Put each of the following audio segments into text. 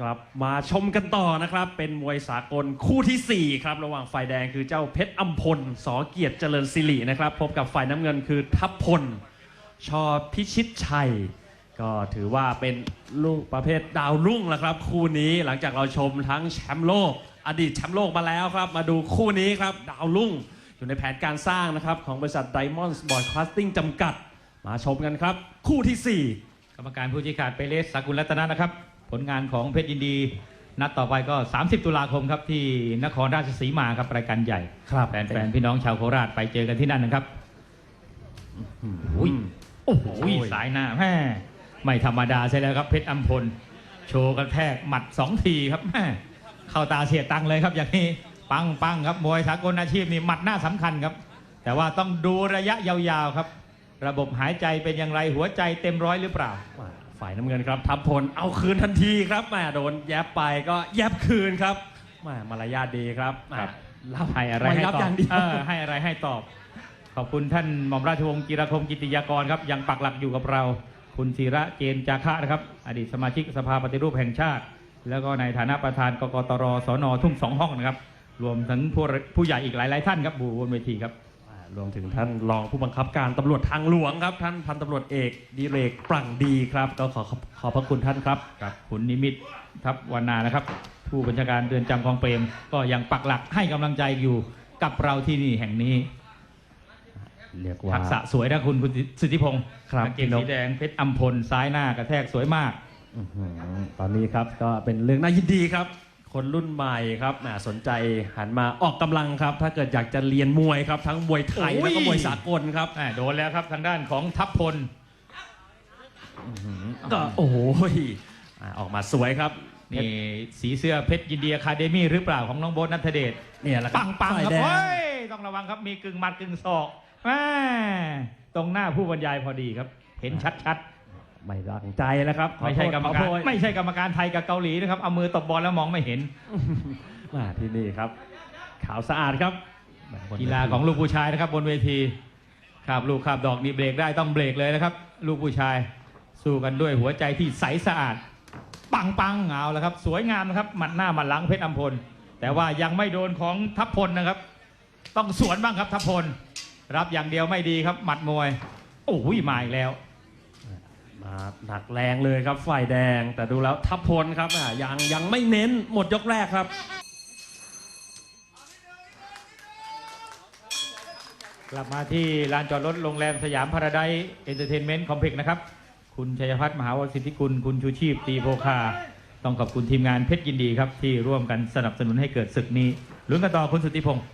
กลับมาชมกันต่อนะครับ เป็นมวยสากลคู่ทีสี่ 4 ครับ ระหว่างฝ่ายแดงคือเจ้าเพชรอัมพลสอเกียรติเจริญศิรินะครับ พบกับฝ่ายน้ำเงินคือทัพพล ชอพิชิตชัย ก็ถือว่าเป็นลูกประเภทดาวรุ่งแล้วครับ คู่นี้หลังจากเราชมทั้งแชมป์โลก อดีตแชมป์โลกมาแล้วครับ มาดูคู่นี้ครับดาวรุ่ง อยู่ในแผนการสร้างนะครับของบริษัท Diamond Sport Casting จำกัด มาชมกันครับ คู่ทีสี่กรรมการผู้ชี้ขาดเปเลสสากุลรัตนะนะครับ ผลงานของเพชรยินดี นัดต่อไปก็ 30 ตุลาคมครับที่นครราชสีมาครับรายการใหญ่ครับแฟนๆพี่น้องชาวโคราชไปเจอกันที่นั่นนะครับอุ้ยโอ้โหโอ้ยสายหน้าแม่ไม่ธรรมดาใช่แล้วครับเพชรอัมพล โชว์กระแทกหมัดสองทีครับแม่เข้าตาเสียตังค์เลยครับ อย่างนี้ปังปังครับมวยสากลอาชีพนี่หมัดหน้าสำคัญครับ แต่ว่าต้องดูระยะยาวๆครับ ระบบหายใจเป็นอย่างไรหัวใจเต็มร้อยหรือเปล่ามา ฝ่ายน้ำเงินครับ ทัพพลเอาคืนทันทีครับแหมโดนแยบไปก็แยบคืนครับแหมมารยาทดีครับแหมครับรับให้อะไรไม่ให้รับตออย่าบงเดียว เออให้อะไรให้ตอบ ขอบคุณท่านหม่อมราชวงศ์กีรคมกิติยากรครับ ยังปักหลักอยู่กับเรา คุณศิระเจนจาคะนะครับ อดีตสมาชิกสภาปฏิรูปแห่งชาติ แล้วก็ในฐานะประธานกกตรสนทุ่งสองห้องนะครับ รวมทั้งผู้ผู้ใหญ่อีกหลาย ๆ ท่านครับบูบนเวทีครับอ่า รวมถึงท่านรองผู้บังคับการตำรวจทางหลวงครับ ท่านพันตำรวจเอกดิเรกปรั่งดีครับ ก็ขอขอบขอบพระคุณท่านครับกับคุณนิมิตรทัพวรรณานะครับ ผู้บัญชาการเรือนจำคลองเปรม ก็ยังปักหลักให้กำลังใจอยู่กับเราที่นี่แห่งนี้เรียกว่าทักษะสวยนะคุณคุณสุทธิพงศ์ครับกางเกงสีแดงเพชรอัมพลซ้ายหน้ากระแทกสวยมากอื้อหือตอนนี้ครับก็เป็นเรื่องน่ายินดีครับ คนรุ่นใหม่ครับแหมสนใจหันมาออกกำลังครับ ถ้าเกิดอยากจะเรียนมวยครับ ทั้งมวยไทย โอ้ย แล้วก็มวยสากลครับแหม่โดนแล้วครับทางด้านของทัพพล ก็โอ้โหอ่าออกมาสวยครับนี่สีเสื้อเพชรยินดีอะคาเดมี่หรือเปล่าของน้องโบ๊ทนัทเดช เนี่ยแหละครัปังปังฝ่ายครับแดงโอ้ยต้องระวังครับมีกึ่งหมัดกึ่งศอกแม่ตรงหน้าผู้บรรยายพอดีครับ เห็นชัด ไม่รังใจแล้วครับๆไม่ใช่กรรมขอการโทษไม่ใช่กรรมการไทยกับเกาหลีนะครับเอามือตบบอลแล้วมองไม่เห็นมาที่นี่ครับ ขาวสะอาดครับกีฬาของลูกผู้ชายนะครับ บนเวทีครับลูกขับดอกนี่เบรกได้ต้องเบรกเลยนะครับ ลูกผู้ชาย สู้กันด้วยหัวใจที่ใสสะอาด ปังปังเอาแล้วครับ สวยงามนะครับหมัดหน้าหมัดหลังเพชรอัมพล แต่ว่ายังไม่โดนของทัพพลนะครับ ต้องสวนบ้างครับทัพพล รับอย่างเดียวไม่ดีครับ หมัดมวยโอ้ยมาอีกแล้ว มาหนักแรงเลยครับฝ่ายแดง แต่ดูแล้วทัพพลครับอะยังยังไม่เน้นหมดยกแรกครับ กลับมาที่ลานจอดรถโรงแรมสยามพาราไดซ์เอนเตอร์เทนเมนต์คอมเพล็กซ์นะครับ คุณชัยพัฒน์มหาวสิทธิกุล คุณชูชีพตีโพคา ต้องขอบคุณทีมงานเพชรยินดีครับ ที่ร่วมกันสนับสนุนให้เกิดศึกนี้ลุ้นกันต่อคุณสุทธิพงศ์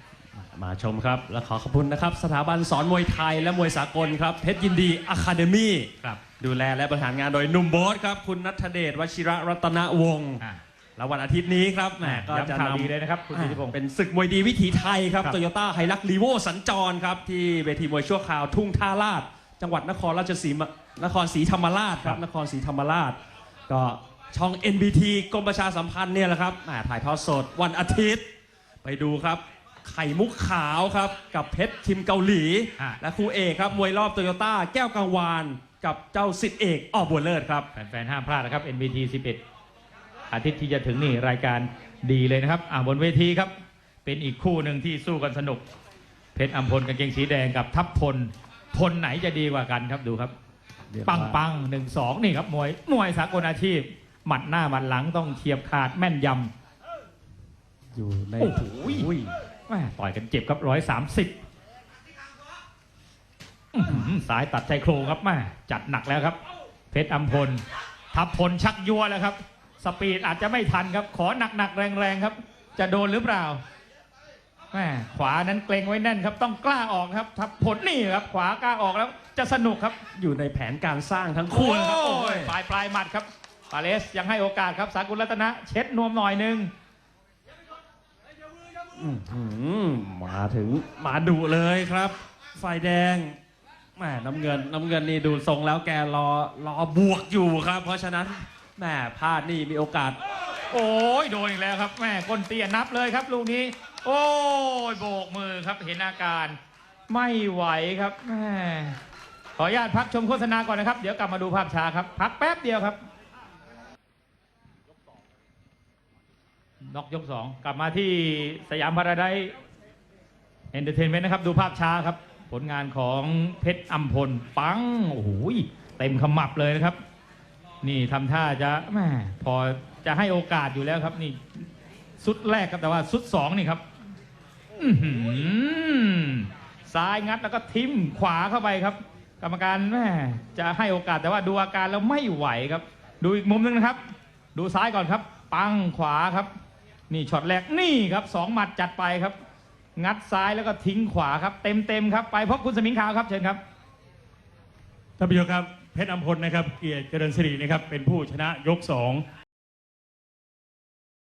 มาชมครับ และขอขอบคุณนะครับ สถาบันสอนมวยไทยและมวยสากลครับเพชรยินดีอะคาเดมี่ครับ ดูแลและบริหารงานโดยหนุ่มโบ๊ทครับ คุณนัทเดชวชิระรัตนวงศ์อะ แล้ววันอาทิตย์นี้ครับแหมก็จะย้ำข่าวนำ ดีเลยนะครับคุณสุทธิพงศ์ เป็นศึกมวยดีวิถีไทยครับครับโตโยต้าไฮรักลีโวสัญจรครับ ที่เวทีมวยชั่วคราวทุ่งท่าลาด จังหวัดนครราชสีมานครศรีธรรมราชครับ นครศรีธรรมราช ก็ช่อง NBT กรมประชาสัมพันธ์เนี่ยแหละครับแหมถ่ายทอดสดวันอาทิตย์ ไปดูครับ ไข่มุกขาวครับ กับเพชรทีมเกาหลี อะ และคู่เอกครับ มวยรอบโตโยต้าแก้วกังวาน กับเจ้าสิทธิเอกอ้อบัวเลิศครับ แฟนๆ ห้ามพลาดนะครับ NBT 11 อาทิตย์ที่จะถึงนี่รายการดีเลยนะครับ อ่าบนเวทีครับ เป็นอีกคู่หนึ่งที่สู้กันสนุก เพชรอัมพลกางเกงสีแดงกับทัพพล พลไหนจะดีกว่ากันครับดูครับปังปังหนึ่งสองนี่ครับมวยมวยสากลอาชีพ หมัดหน้าหมัดหลังต้องเฉียบขาดแม่นย อยู่ในโอ้โหอุ้ยำแม่ ต่อยกันเจ็บครับร้อยสามสิบสายตัดชายโครงครับแม่จัดหนักแล้วครับ เพชรอัมพล ทัพพลชักยัวแล้วครับ สปีดอาจจะไม่ทันครับ ขอหนักๆแรงๆครับ จะโดนหรือเปล่าแม่ขวานั้นเกรงไว้แน่นครับ ต้องกล้าออกครับ ทัพพลนี่ครับ ขวากล้าออกแล้ว จะสนุกครับอยู่ในแผนการสร้างทั้งคู่นะครับโอ้โอ้ยยปลายปลายหมัดครับปาเลสยังให้โอกาสครับสากุลรัตนะ เช็ดนวมหน่อยหนึง อื้อหือมาถึงมาดุเลยครับ ฝ่ายแดงแหมน้ำเงินน้ำเงินนี่ดูทรงแล้วแกรอรอบวกอยู่ครับ เพราะฉะนั้นแหมพลาดนี่มีโอกาส โอ้ยโดนอีกแล้วครับแม่ก้นเตี้ยนับเลยครับลูกนี้ โอ้ยโบกมือครับเห็นอาการไม่ไหวครับแม่ขออนุญาตพักชมโฆษณาก่อนนะครับ เดี๋ยวกลับมาดูภาพช้าครับ พักแป๊บเดียวครับ น็อกยกสองกลับมาที่สยามพาราไดเอนเตอร์เทนเมนต์นะครับ ดูภาพช้าครับ ผลงานของเพชรอัมพล ปัง โอ้โหเต็มขมับเลยนะครับ นี่ทำท่าจะแมพอจะให้โอกาสอยู่แล้วครับ นี่สุดแรกครับแต่ว่าสุดสองนี่ครับซ้ายงัดแล้วก็ทิมขวาเข้าไปครับ กรรมการแม่จะให้โอกาสแต่ว่าดูอาการแล้วไม่ไหวครับ ดูอีกมุมหนึงนะครับ ดูซ้ายก่อนครับ ปังขวาครับ นี่ช็อตแรกนี่ครับสองหมัดจัดไปครับ งัดซ้ายแล้วก็ทิ้งขวาครับเต็มเต็มครับ ไปพบคุณสมิงขาวครับเชิญครับท่านผู้ชมครับเพชรอัมพลนะครับเกียรติเจริญสิรินะครับเป็นผู้ชนะยกสอง